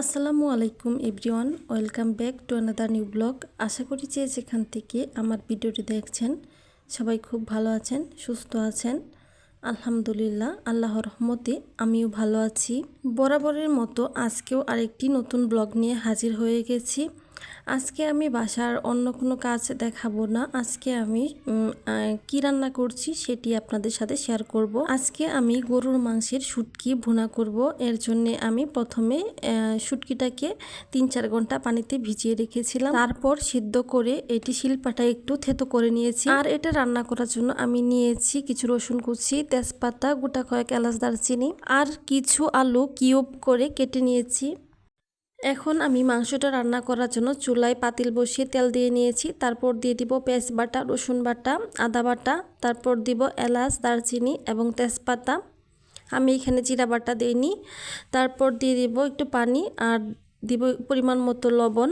আসসালামু আলাইকুম everyone, welcome back to another new blog আশা করি যে যেখান থেকে আমার ভিডিওটি দেখছেন, সবাই খুব ভালো আছেন, সুস্থ আছেন। আলহামদুলিল্লাহ, আল্লাহর রহমতে আমিও ভালো আছি। বরাবরের মতো আজকেও আরেকটি নতুন ব্লগ নিয়ে হাজির হয়ে গেছি। আজকে আমি বাসার অন্য কোনো কাজ দেখাবো না। আজকে আমি কি রান্না করছি সেটি আপনাদের সাথে শেয়ার করব। আজকে আমি গরুর মাংসের শুটকি ভুনা করব। এর জন্য আমি প্রথমে শুটকিটাকে তিন চার ঘণ্টা পানিতে ভিজিয়ে রেখেছিলাম। তারপর সিদ্ধ করে এটি শিলপাটা একটু থেতো করে নিয়েছি। আর এটা রান্না করার জন্য আমি নিয়েছি কিছু রসুন কুচি, তেজপাতা, গোটা কয়েক এলাচ দারচিনি, আর কিছু আলু কিউব করে কেটে নিয়েছি। এখন আমি মাংসটা রান্না করার জন্য চুলায় পাতিল বসিয়ে তেল দিয়ে নিয়েছি। তারপর দিয়ে দিব পেঁয়াজ বাটা, রসুন বাটা, আদা বাটা। তারপর দিব এলাচ, দারচিনি এবং তেজপাতা। আমি এখানে জিরা বাটা দিইনি। তারপর দিয়ে দিব একটু পানি আর দিব পরিমাণ মতো লবণ।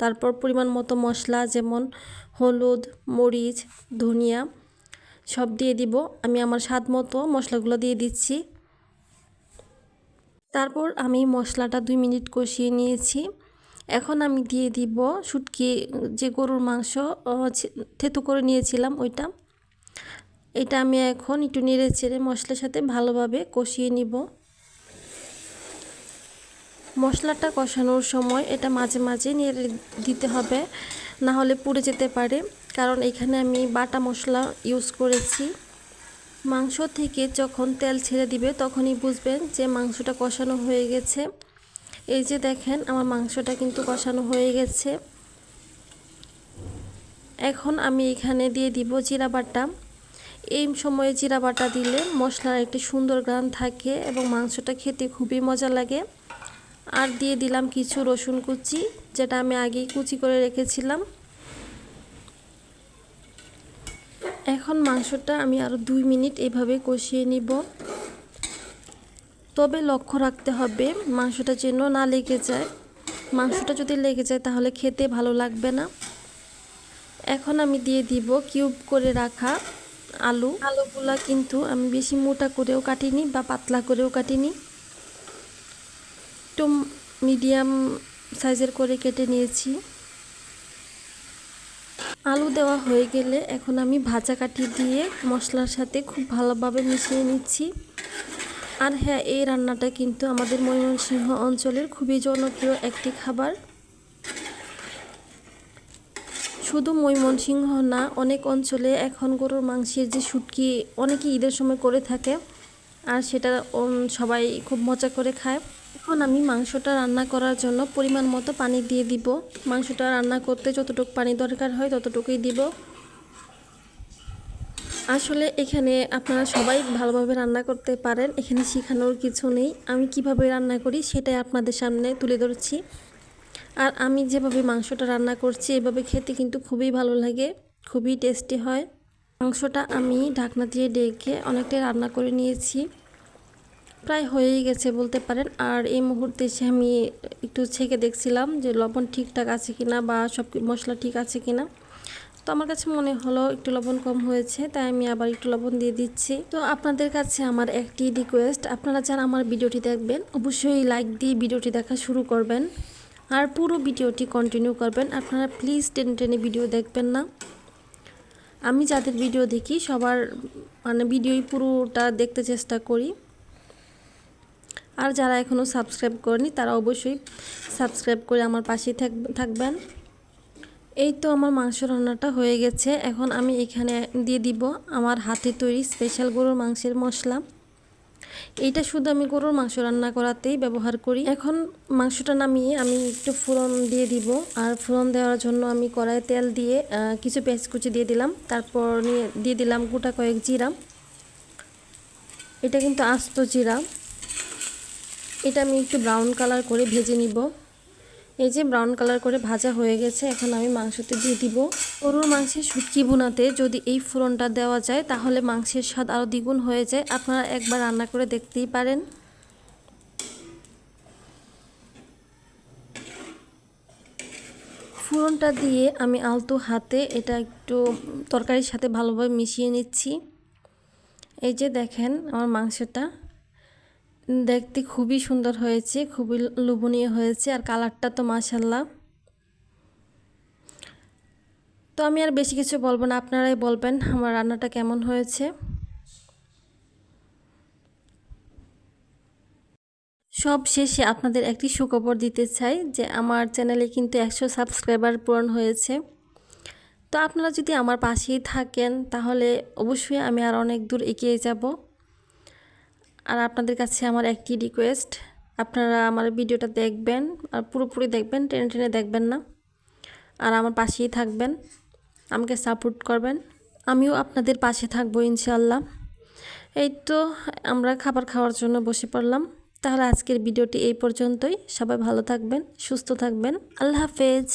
তারপর পরিমাণ মতো মশলা যেমন হলুদ, মরিচ, ধনিয়া সব দিয়ে দিব। আমি আমার স্বাদ মতো মশলাগুলো দিয়ে দিচ্ছি। তারপর আমি মশলাটা দুই মিনিট কষিয়ে নিয়েছি। এখন আমি দিয়ে দিব শুটকি, যে গরুর মাংস থেতো করে নিয়েছিলাম ওইটা। এটা আমি এখন একটু নেড়ে চেড়ে মশলার সাথে ভালোভাবে কষিয়ে নিব। মশলাটা কষানোর সময় এটা মাঝে মাঝে নেড়ে দিতে হবে, না হলে পুড়ে যেতে পারে। কারণ এখানে আমি বাটা মশলা ইউজ করেছি। মাংস থেকে যখন তেল ছেড়ে দিবে, তখনই বুঝবেন যে মাংসটা কষানো হয়ে গেছে। এই যে দেখেন, আমার মাংসটা কিন্তু কষানো হয়ে গেছে। এখন আমি এখানে দিয়ে দিব জিরা বাটা। এই সময়ে জিরা বাটা দিলে মশলার একটি সুন্দর গ্রান থাকে এবং মাংসটা খেতে খুবই মজা লাগে। আর দিয়ে দিলাম কিছু রসুন কুচি, যেটা আমি আগেই কুচি করে রেখেছিলাম। এখন মাংসটা আমি আরও দুই মিনিট এভাবে কষিয়ে নিব। তবে লক্ষ্য রাখতে হবে, মাংসটা যেন না লেগে যায়। মাংসটা যদি লেগে যায় তাহলে খেতে ভালো লাগবে না। এখন আমি দিয়ে দিব কিউব করে রাখা আলু। আলুগুলা কিন্তু আমি বেশি মোটা করেও কাটিনি বা পাতলা করেও কাটিনি। একটু মিডিয়াম সাইজের করে কেটে নিয়েছি। আলু দেওয়া হয়ে গেলে এখন আমি ভাজা কাঠি দিয়ে মশলার সাথে খুব ভালোভাবে মিশিয়ে নিচ্ছি। আর হ্যাঁ এই রান্নাটা কিন্তু আমাদের ময়মনসিংহ অঞ্চলের খুবই জনপ্রিয় একটি খাবার। শুধু ময়মনসিংহ না, অনেক অঞ্চলে এখন গরুর মাংসের যে শুটকি অনেকে ঈদের সময় করে থাকে। আর সেটা সবাই খুব মজা করে খায়। এখন আমি মাংসটা রান্না করার জন্য পরিমাণ মতো পানি দিয়ে দিব। মাংসটা রান্না করতে যতটুকু পানি দরকার হয় ততটুকুই দিব। আসলে এখানে আপনারা সবাই ভালোভাবে রান্না করতে পারেন, এখানে শেখানোর কিছু নেই। আমি কীভাবে রান্না করি সেটাই আপনাদের সামনে তুলে ধরছি। আর আমি যেভাবে মাংসটা রান্না করছি, এভাবে খেতে কিন্তু খুবই ভালো লাগে, খুবই টেস্টি হয়। মাংসটা আমি ঢাকনা দিয়ে ডেকে অনেকটাই রান্না করে নিয়েছি। প্রায় হয়েই গেছে বলতে পারেন। আর এই মুহূর্তে এসে আমি একটু ছেঁকে দেখছিলাম যে লবণ ঠিকঠাক আছে কিনা বা সব মশলা ঠিক আছে কিনা। তো আমার কাছে মনে হলো একটু লবণ কম হয়েছে, তাই আমি আবার একটু লবণ দিয়ে দিচ্ছি। তো আপনাদের কাছে আমার একটি রিকোয়েস্ট আপনারা যারা আমার ভিডিওটি দেখবেন, অবশ্যই লাইক দিয়ে ভিডিওটি দেখা শুরু করবেন। আর পুরো ভিডিওটি কন্টিনিউ করবেন। আপনারা প্লিজ টেনে টেনে ভিডিও দেখবেন না। আমি যাদের ভিডিও দেখি, সবার মানে ভিডিওই পুরোটা দেখতে চেষ্টা করি। আর যারা এখনও সাবস্ক্রাইব করেনি, তারা অবশ্যই সাবস্ক্রাইব করে আমার পাশেই থাক- থাকবেন। এই তো আমার মাংস রান্নাটা হয়ে গেছে। এখন আমি এখানে দিয়ে দিব আমার হাতে তৈরি স্পেশাল গরুর মাংসের মশলা। এইটা শুধু আমি গরুর মাংস রান্না করাতেই ব্যবহার করি। এখন মাংসটা নামিয়ে আমি একটু ফোড়ন দিয়ে দিব। আর ফোড়ন দেওয়ার জন্য আমি কড়াইয়ে তেল দিয়ে কিছু পেঁয়াজ কুচি দিয়ে দিলাম। তারপর নিয়ে, দিয়ে দিলাম গোটা কয়েক জিরা। এটা কিন্তু আস্ত জিরা। এটা আমি একটু ব্রাউন কালার করে ভেজে নিব। এই যে ব্রাউন কালার করে ভাজা হয়ে গেছে, এখন আমি মাংসতে দিয়ে দিব। গরুর মাংসের শুটকি বোনাতে যদি এই ফোড়নটা দেওয়া যায়, তাহলে মাংসের স্বাদ আরও দ্বিগুণ হয়ে যায়। আপনারা একবার রান্না করে দেখতেই পারেন। ফোড়নটা দিয়ে আমি আলতো হাতে এটা একটু তরকারির সাথে ভালোভাবে মিশিয়ে নিচ্ছি। এই যে দেখেন আমার মাংসটা। দেখতে খুবই সুন্দর হয়েছে, খুবই লোভনীয় হয়েছে আর কালারটা তো মাশাল্লাহ তো আমি আর বেশি কিছু বলব না, আপনারাই বলবেন আমার রান্নাটা কেমন হয়েছে। সব শেষে আপনাদের একটি সুখবর দিতে চাই যে আমার চ্যানেলে কিন্তু একশো সাবস্ক্রাইবার পূরণ হয়েছে। তো আপনারা যদি আমার পাশেই থাকেন তাহলে অবশ্যই আমি আর অনেক দূর এগিয়ে যাব। আর আপনাদের কাছে আমার একটি রিকোয়েস্ট আপনারা আমার ভিডিওটা দেখবেন, আর পুরোপুরি দেখবেন, টেনে টেনে দেখবেন না। আর আমার পাশেই থাকবেন, আমাকে সাপোর্ট করবেন। আমিও আপনাদের পাশে থাকব ইনশাল্লাহ এই তো আমরা খাবার খাওয়ার জন্য বসে পড়লাম। তাহলে আজকের ভিডিওটি এই পর্যন্তই। সবাই ভালো থাকবেন, সুস্থ থাকবেন। আল্লাহ হাফেজ।